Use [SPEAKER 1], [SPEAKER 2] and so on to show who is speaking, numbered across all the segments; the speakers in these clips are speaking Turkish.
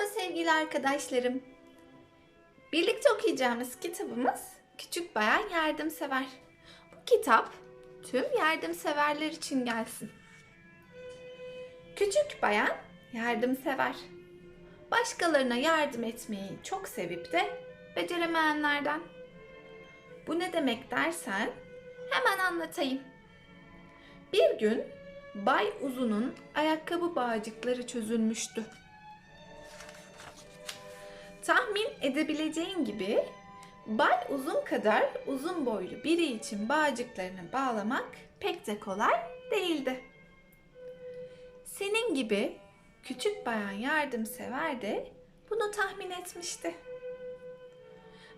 [SPEAKER 1] Merhaba sevgili arkadaşlarım. Birlikte okuyacağımız kitabımız Küçük Bayan Yardımsever. Bu kitap tüm yardımseverler için gelsin. Küçük Bayan Yardımsever. Başkalarına yardım etmeyi çok sevip de beceremeyenlerden. Bu ne demek dersen hemen anlatayım. Bir gün Bay Uzun'un ayakkabı bağcıkları çözülmüştü. Tahmin edebileceğin gibi Bay Uzun kadar uzun boylu biri için bağcıklarını bağlamak pek de kolay değildi. Senin gibi küçük bayan yardımsever de bunu tahmin etmişti.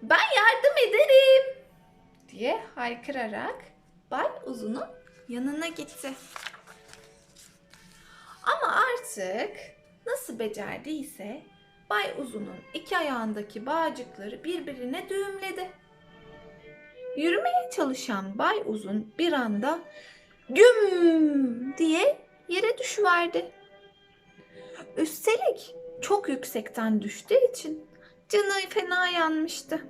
[SPEAKER 1] Ben yardım ederim diye haykırarak Bay Uzun'un yanına gitti. Ama artık nasıl becerdiyse Bay Uzun'un iki ayağındaki bağcıkları birbirine düğümledi. Yürümeye çalışan Bay Uzun bir anda güm diye yere düşüverdi. Üstelik çok yüksekten düştüğü için canı fena yanmıştı.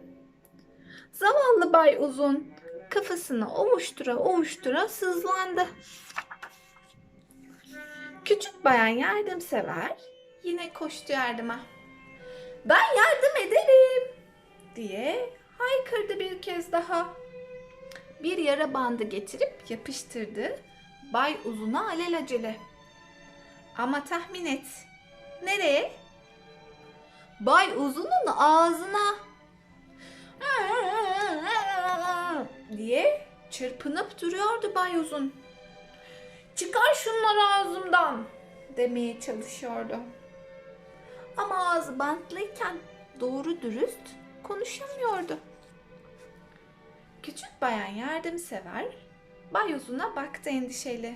[SPEAKER 1] Zavallı Bay Uzun kafasını ovuştura ovuştura sızlandı. Küçük bayan yardımsever yine koştu yardıma. Ben yardım ederim diye haykırdı bir kez daha. Bir yara bandı getirip yapıştırdı Bay Uzun'a alelacele. Ama tahmin et. Nereye? Bay Uzun'un ağzına. diye çırpınıp duruyordu Bay Uzun. Çıkar şunları ağzımdan demeye çalışıyordu. Ama ağzı bantlıyken doğru dürüst konuşamıyordu. Küçük bayan yardımsever Bay Uzun'a baktı endişeli.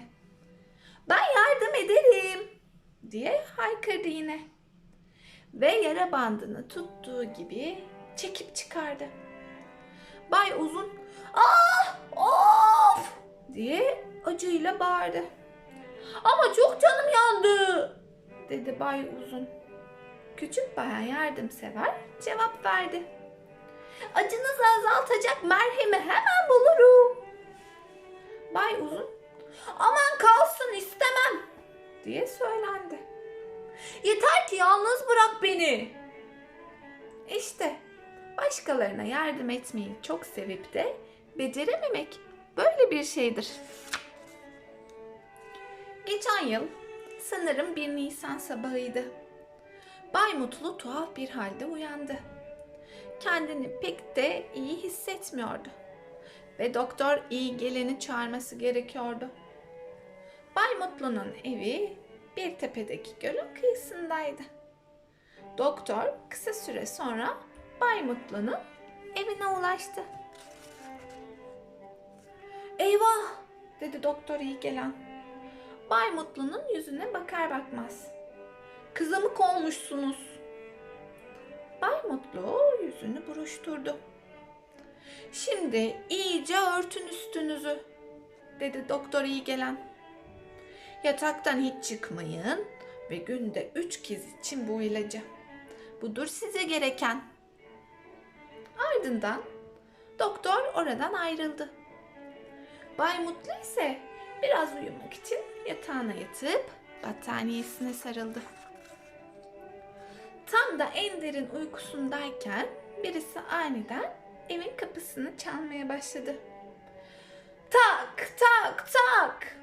[SPEAKER 1] Ben yardım ederim diye haykırdı yine. Ve yara bandını tuttuğu gibi çekip çıkardı. Bay Uzun ah of diye acıyla bağırdı. Ama çok canım yandı dedi Bay Uzun. Küçük bayan yardımsever cevap verdi. Acınızı azaltacak merhemi hemen bulurum. Bay Uzun aman kalsın istemem diye söylendi. Yeter ki yalnız bırak beni. İşte başkalarına yardım etmeyi çok sevip de becerememek böyle bir şeydir. Geçen yıl sanırım bir Nisan sabahıydı. Bay Mutlu tuhaf bir halde uyandı. Kendini pek de iyi hissetmiyordu. Ve doktor iyi geleni çağırması gerekiyordu. Bay Mutlu'nun evi bir tepedeki gölün kıyısındaydı. Doktor kısa süre sonra Bay Mutlu'nun evine ulaştı. Eyvah dedi doktor iyi gelen. Bay Mutlu'nun yüzüne bakar bakmaz. Kızımı kovmuşsunuz. Bay Mutlu yüzünü buruşturdu. Şimdi iyice örtün üstünüzü, dedi doktor iyi gelen. Yataktan hiç çıkmayın ve günde üç kez için bu ilacı. Budur size gereken. Ardından doktor oradan ayrıldı. Bay Mutlu ise biraz uyumak için yatağına yatıp battaniyesine sarıldı. Tam da en derin uykusundayken birisi aniden evin kapısını çalmaya başladı. Tak tak tak.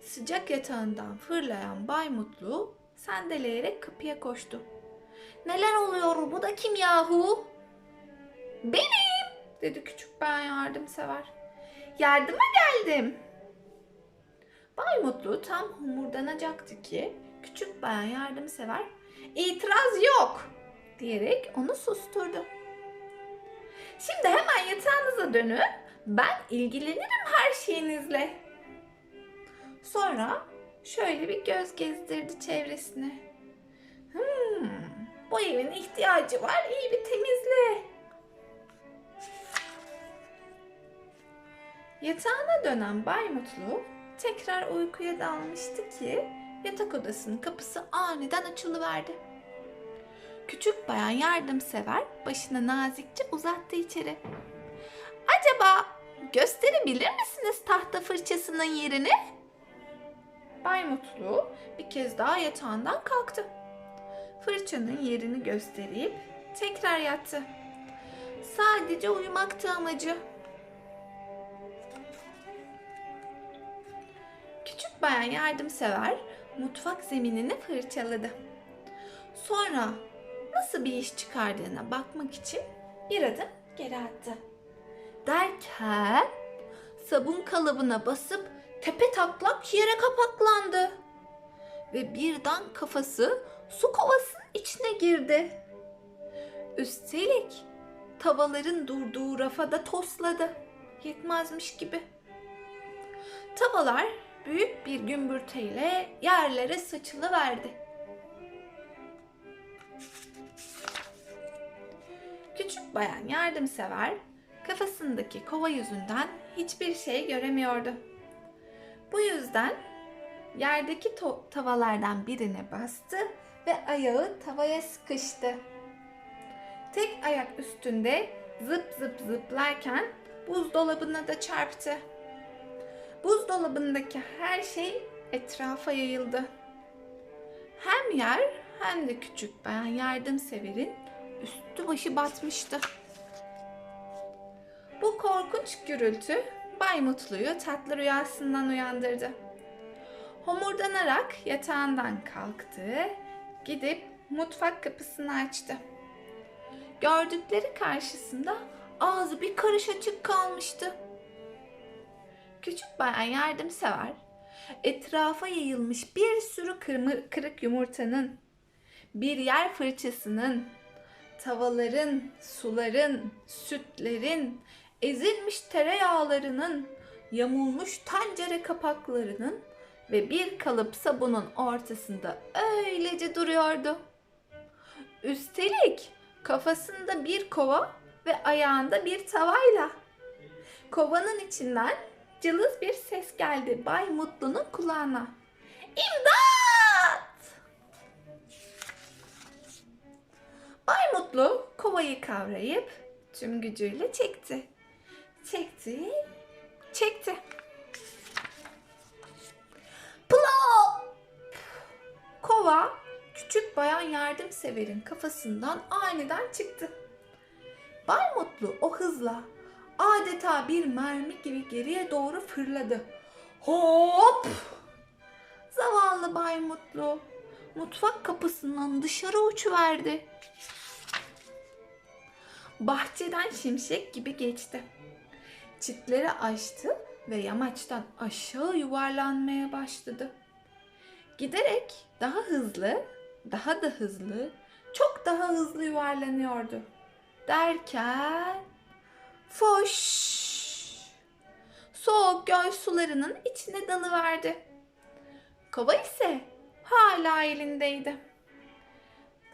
[SPEAKER 1] Sıcak yatağından fırlayan Bay Mutlu sendeleyerek kapıya koştu. Neler oluyor bu da kim yahu? Benim dedi küçük bayan yardımsever. Yardıma geldim. Bay Mutlu tam homurdanacaktı ki küçük bayan yardımsever itiraz yok diyerek onu susturdu. Şimdi hemen yatağınıza dönün. Ben ilgilenirim her şeyinizle. Sonra şöyle bir göz gezdirdi çevresine. Hmm, bu evin ihtiyacı var. İyi bir temizle. Yatağına dönen Bay Mutlu tekrar uykuya dalmıştı ki yatak odasının kapısı aniden açılıverdi. Küçük bayan yardımsever başını nazikçe uzattı içeri. Acaba gösterebilir misiniz tahta fırçasının yerini? Bay Mutlu bir kez daha yatağından kalktı. Fırçanın yerini gösterip tekrar yattı. Sadece uyumaktı amacı. Küçük bayan yardımsever mutfak zeminini fırçaladı. Sonra nasıl bir iş çıkardığına bakmak için bir adım geri attı. Derken sabun kalıbına basıp tepe taklak yere kapaklandı. Ve birden kafası su kovasının içine girdi. Üstelik tavaların durduğu rafa da tosladı. Yetmezmiş gibi. Tavalar büyük bir gümbürteyle yerlere saçılıverdi. Küçük bayan yardımsever kafasındaki kova yüzünden hiçbir şey göremiyordu. Bu yüzden yerdeki tavalardan birine bastı ve ayağı tavaya sıkıştı. Tek ayak üstünde zıp zıp zıplarken buzdolabına da çarptı. Buzdolabındaki her şey etrafa yayıldı. Hem yer hem de küçük bayan yardımseverin üstü başı batmıştı. Bu korkunç gürültü Bay Mutlu'yu tatlı rüyasından uyandırdı. Homurdanarak yatağından kalktı, gidip mutfak kapısını açtı. Gördükleri karşısında ağzı bir karış açık kalmıştı. Küçük bayan yardımsever, etrafa yayılmış bir sürü kırmı, kırık yumurtanın, bir yer fırçasının, tavalların, suların, sütlerin, ezilmiş tereyağlarının, yamulmuş tencere kapaklarının ve bir kalıp sabunun ortasında öylece duruyordu. Üstelik kafasında bir kova ve ayağında bir tavayla. Kovanın içinden cılız bir ses geldi Bay Mutlu'nun kulağına. İmdat! Bay Mutlu kovayı kavrayıp tüm gücüyle çekti. Çekti, çekti. Plop! Kova küçük bayan yardımseverin kafasından aniden çıktı. Bay Mutlu o hızla adeta bir mermi gibi geriye doğru fırladı. Hop! Zavallı Bay Mutlu mutfak kapısından dışarı uçuverdi. Bahçeden şimşek gibi geçti. Çitleri açtı ve yamaçtan aşağı yuvarlanmaya başladı. Giderek daha hızlı, daha da hızlı, çok daha hızlı yuvarlanıyordu. Derken foş soğuk göl sularının içine dalıverdi. Kova ise hala elindeydi.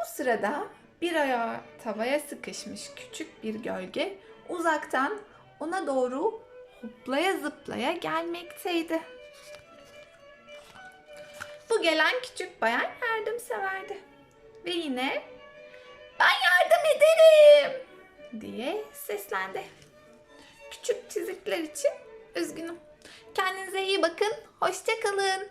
[SPEAKER 1] Bu sırada bir ayağı tavaya sıkışmış küçük bir gölge uzaktan ona doğru hoplaya zıplaya gelmekteydi. Bu gelen küçük bayan yardımseverdi. Ve yine ben yardım ederim diye seslendi. Küçük çizikler için üzgünüm. Kendinize iyi bakın. Hoşça kalın.